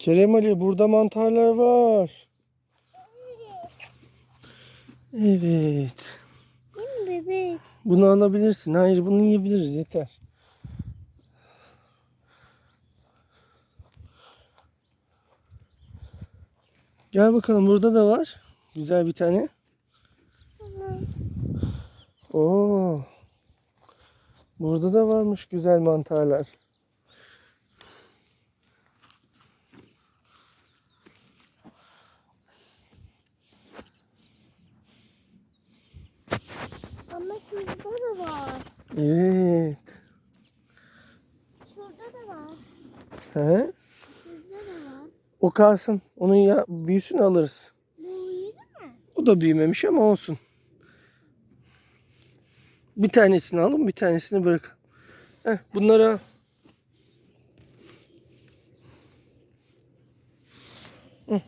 Kerem Ali burada mantarlar var. Evet. Bebek? Bunu alabilirsin. Hayır bunu yiyebiliriz yeter. Gel bakalım burada da var. Güzel bir tane. Oo. Burada da varmış güzel mantarlar. Ama şurada da var. Evet. Şurada da var. He? Şurada da var. O kalsın. Onun ya büyüsün alırız. Bu mu? O da büyümemiş ama olsun. Bir tanesini alın, bir tanesini bırakın. Heh, bunlara Hı.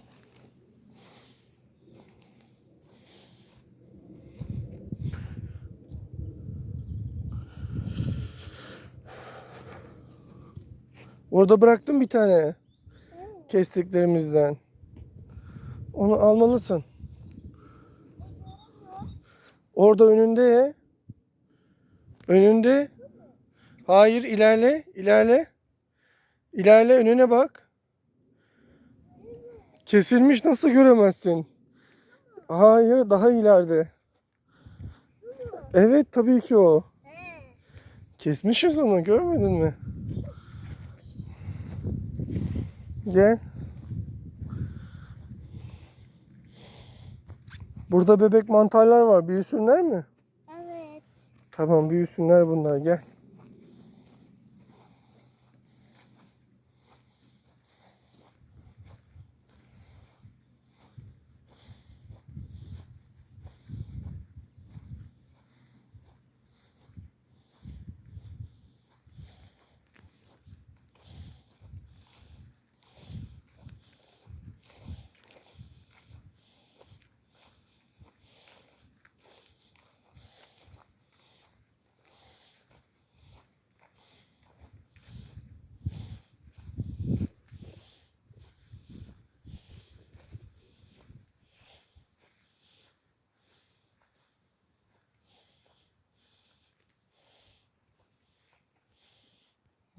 Orada bıraktım bir tane. Kestiklerimizden. Onu almalısın. Orada önünde. Önünde. Hayır ilerle. ilerle. İlerle önüne bak. Kesilmiş nasıl göremezsin? Hayır daha ileride. Evet tabii ki o. Kesmişiz onu görmedin mi? Gel. Burada bebek mantarlar var. Büyüsünler mi? Evet. Tamam büyüsünler bunlar gel.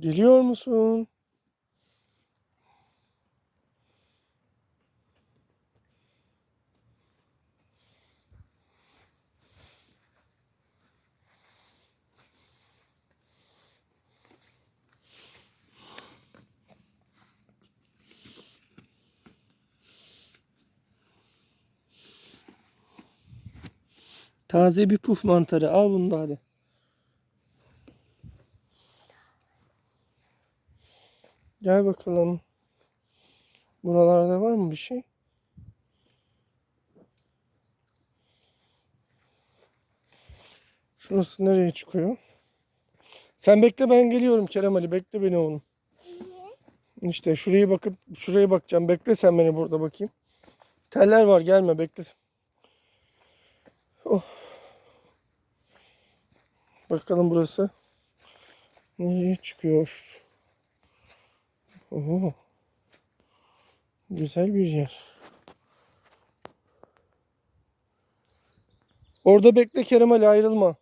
Geliyor musun? Taze bir puf mantarı. Al bunu da hadi. Gel bakalım. Buralarda var mı bir şey? Şurası nereye çıkıyor? Sen bekle ben geliyorum Kerem Ali. Bekle beni oğlum. İşte şuraya bakıp şuraya bakacağım. Bekle sen beni burada bakayım. Teller var gelme bekle. Oh. Bakalım burası. Nereye çıkıyor? Oo. Güzel bir yer. Orada bekle Kerem Ali ayrılma.